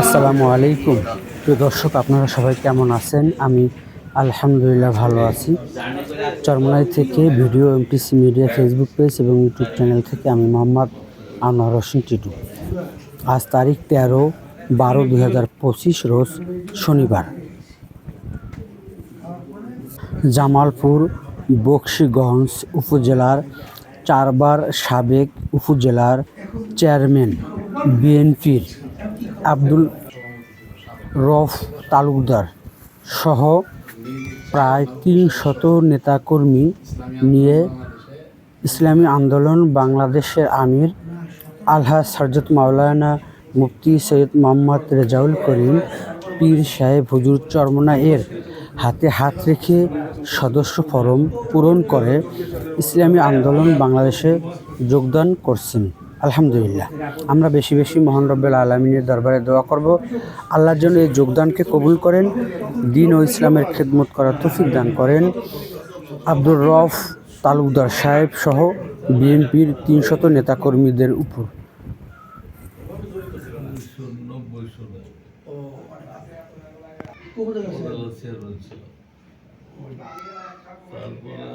আসসালামু আলাইকুম। প্রিয় দর্শক, আপনারা সবাই কেমন আছেন? আমি আলহামদুলিল্লাহ ভালো আছি। চরমনাই থেকে video MTC media Facebook page এবং ইউটিউব চ্যানেল থেকে আমি মোহাম্মদ আনোয়ার হোসেন টিটু। আজ তারিখ তেরো বারো দুই হাজার পঁচিশ, রোজ শনিবার। জামালপুর বক্সিগঞ্জ উপজেলার চারবার সাবেক উপজেলার চেয়ারম্যান, বিএনপির আব্দুল রফ তালুকদার সহ প্রায় তিন শত নেতাকর্মী নিয়ে ইসলামী আন্দোলন বাংলাদেশের আমির আলহা সরজত মাওলানা মুফতি সৈয়দ মোহাম্মদ রেজাউল করিম পীর সাহেব হুজুর চরমনা এর হাতে হাত রেখে সদস্য ফরম পূরণ করে ইসলামী আন্দোলন বাংলাদেশে যোগদান করছেন। আলহামদুলিল্লাহ। আমরা বেশি বেশি মহান রব্বুল আলমিনের দরবারে দোয়া করব। আল্লাহর জন্য এই যোগদানকে কবুল করেন। দিন ও ইসলামের খেদমত করার তৌফিক দান করেন। আব্দুর রফ তালুকদার সাহেব সহ বিএনপির তিনশত নেতাকর্মীদের উপর। তারপরে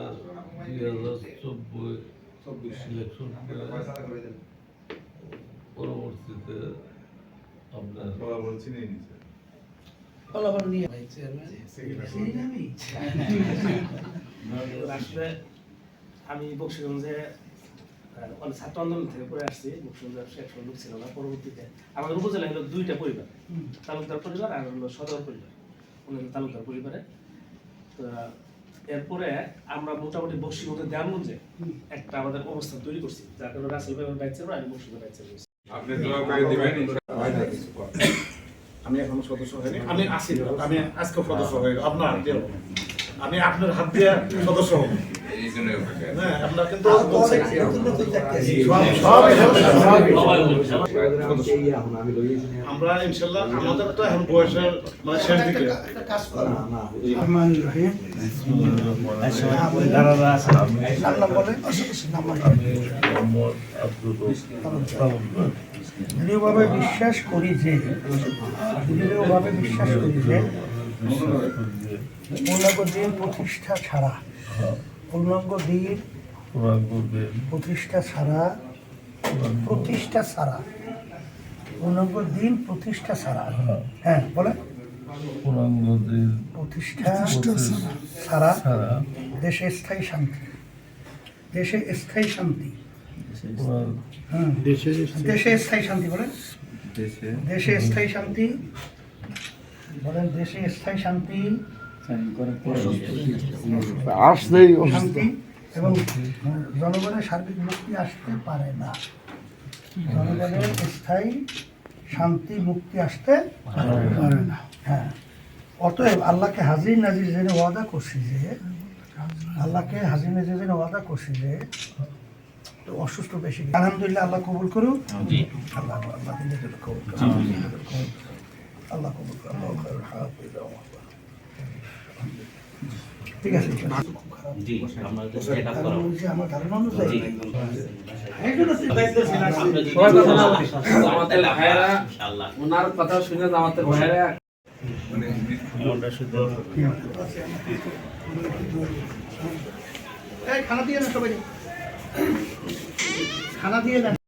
দুই হাজার চব্বিশ ইলেকশন পরবর্তীতে আপনার আসলে আমি বক্সিগঞ্জে অনেক ছাত্র আন্দোলন থেকে পড়ে আসছি। বক্সিগঞ্জে একসময় লোক ছিল না পরবর্তীতে। আমাদের উপজেলা হলো দুইটা পরিবার তালুকদার পরিবার আর হলো সদর পরিবার উনি হলো তালুকদার পরিবারে। তো এরপরে আমরা মোটামুটি বক্সিগঞ্জে দেওয়ানগঞ্জে একটা আমাদের অবস্থান তৈরি করছি। যার কারণে রাসেল ভাই বাইক চালাবো আমি বক্সিগঞ্জে বাইক চালাবো আপনি দোয়া করে দিবেন আমি এখনও সদস্য হইনি। আমি আছি আমি আজকে সদস্য হই আপনার হাত দিয়ে হব। আমি আপনার হাত দিয়ে সদস্য হব। আমরা ইনশাল্লাহ আমাদের তো এখন বয়সের মানে শেষ দিকে। দৃঢ়ভাবে বিশ্বাস করি যে দৃঢ়ভাবে বিশ্বাস করি যে প্রতিষ্ঠা ছাড়া পূর্ণাঙ্গ দিন প্রতিষ্ঠা ছাড়া প্রতিষ্ঠা ছাড়া। পূর্ণাঙ্গ দিন প্রতিষ্ঠা ছাড়া। হ্যাঁ বলে পুরাঙ্গদের প্রতিষ্ঠা ছাড়া। দেশে স্থায়ী শান্তি। দেশে স্থায়ী শান্তি। দেশে স্থায়ী শান্তি বলেন। দেশে। দেশে স্থায়ী শান্তি। বলেন দেশে স্থায়ী শান্তি। শান্তি এবং জনগণের সার্বিক মুক্তি আসতে পারে না। জনগণের স্থায়ী শান্তি মুক্তি আসতে পারে না। হ্যাঁ। অতএব আল্লাহকে হাজির নাজির জেনে ওয়াদা করছি যে আল্লাহকে হাজির নাজির জেনে ওয়াদা করছি যে তো অসুস্থ বেশি আলহামদুলিল্লাহ আল্লাহ কবুল করুক। আল্লাহ আল্লাহ কবুল করুক। আল্লাহ কবুল করুক। আল্লাহ মাওলা। ঠিক আছে? ঠিক আছে। কারণ ওই যে আমার ধারণা অনুযায়ী। ওনার কথা শুনে আমাদের ভাইয়েরা খানা দিয়ে না সবাই। খানা দিয়ে না